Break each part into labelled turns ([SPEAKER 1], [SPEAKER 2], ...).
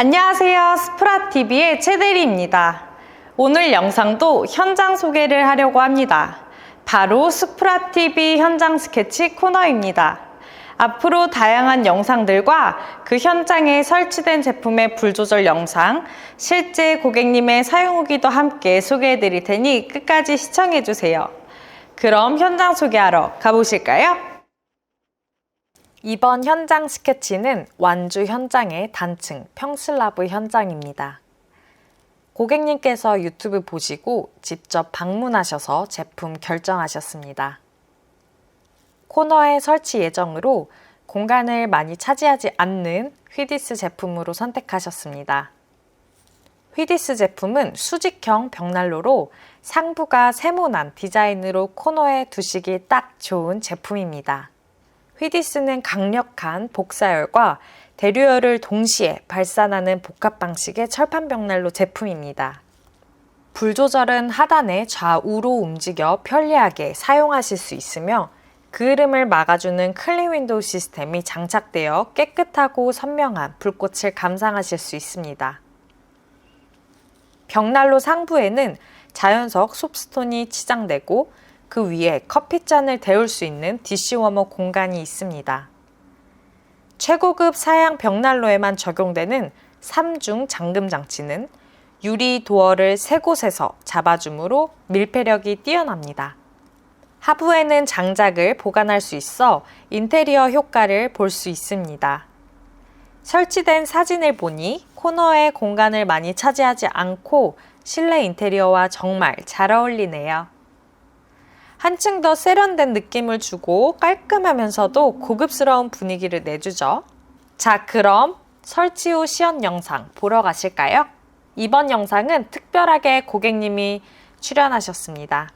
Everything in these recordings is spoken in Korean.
[SPEAKER 1] 안녕하세요. 스프라TV의 최대리입니다. 오늘 영상도 현장 소개를 하려고 합니다. 바로 스프라TV 현장 스케치 코너입니다. 앞으로 다양한 영상들과 그 현장에 설치된 제품의 불 조절 영상, 실제 고객님의 사용 후기도 함께 소개해 드릴 테니 끝까지 시청해 주세요. 그럼 현장 소개하러 가보실까요? 이번 현장 스케치는 완주 현장의 단층 평슬라브 현장입니다. 고객님께서 유튜브 보시고 직접 방문하셔서 제품 결정하셨습니다. 코너의 설치 예정으로 공간을 많이 차지하지 않는 휘디스 제품으로 선택하셨습니다. 휘디스 제품은 수직형 벽난로로 상부가 세모난 디자인으로 코너에 두시기 딱 좋은 제품입니다. 휘디스는 강력한 복사열과 대류열을 동시에 발산하는 복합 방식의 철판 벽난로 제품입니다. 불 조절은 하단에 좌우로 움직여 편리하게 사용하실 수 있으며 그을음을 막아주는 클린 윈도우 시스템이 장착되어 깨끗하고 선명한 불꽃을 감상하실 수 있습니다. 벽난로 상부에는 자연석 솝스톤이 치장되고 그 위에 커피잔을 데울 수 있는 디시워머 공간이 있습니다. 최고급 사양 벽난로에만 적용되는 3중 잠금 장치는 유리 도어를 세 곳에서 잡아주므로 밀폐력이 뛰어납니다. 하부에는 장작을 보관할 수 있어 인테리어 효과를 볼 수 있습니다. 설치된 사진을 보니 코너에 공간을 많이 차지하지 않고 실내 인테리어와 정말 잘 어울리네요. 한층 더 세련된 느낌을 주고 깔끔하면서도 고급스러운 분위기를 내주죠. 자, 그럼 설치 후 시연 영상 보러 가실까요? 이번 영상은 특별하게 고객님이 출연하셨습니다.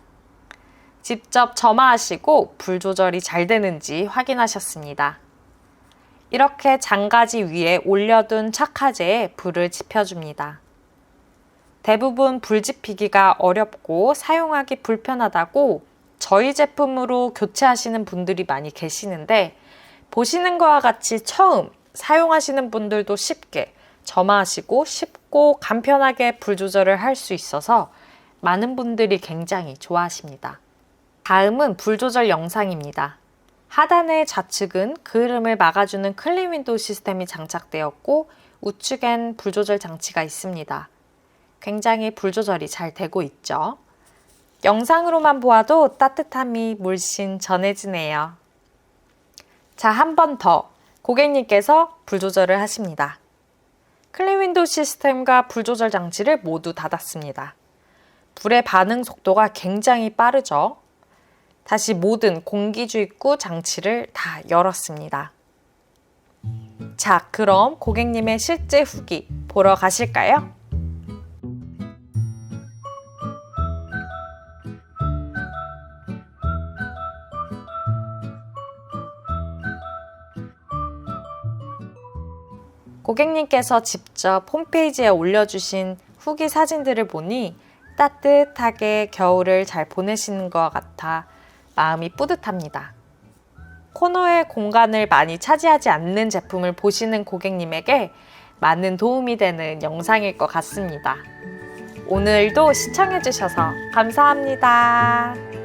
[SPEAKER 1] 직접 점화하시고 불 조절이 잘 되는지 확인하셨습니다. 이렇게 장가지 위에 올려둔 착화제에 불을 지펴줍니다. 대부분 불 지피기가 어렵고 사용하기 불편하다고 저희 제품으로 교체하시는 분들이 많이 계시는데 보시는 것과 같이 처음 사용하시는 분들도 쉽게 점화하시고 쉽고 간편하게 불 조절을 할 수 있어서 많은 분들이 굉장히 좋아하십니다. 다음은 불 조절 영상입니다. 하단의 좌측은 그을음을 막아주는 클린 윈도우 시스템이 장착되었고 우측엔 불 조절 장치가 있습니다. 굉장히 불 조절이 잘 되고 있죠. 영상으로만 보아도 따뜻함이 물씬 전해지네요. 자, 한 번 더. 고객님께서 불 조절을 하십니다. 클린 윈도우 시스템과 불 조절 장치를 모두 닫았습니다. 불의 반응 속도가 굉장히 빠르죠. 다시 모든 공기 주입구 장치를 다 열었습니다. 자, 그럼 고객님의 실제 후기 보러 가실까요? 고객님께서 직접 홈페이지에 올려주신 후기 사진들을 보니 따뜻하게 겨울을 잘 보내시는 것 같아 마음이 뿌듯합니다. 코너의 공간을 많이 차지하지 않는 제품을 보시는 고객님에게 많은 도움이 되는 영상일 것 같습니다. 오늘도 시청해주셔서 감사합니다.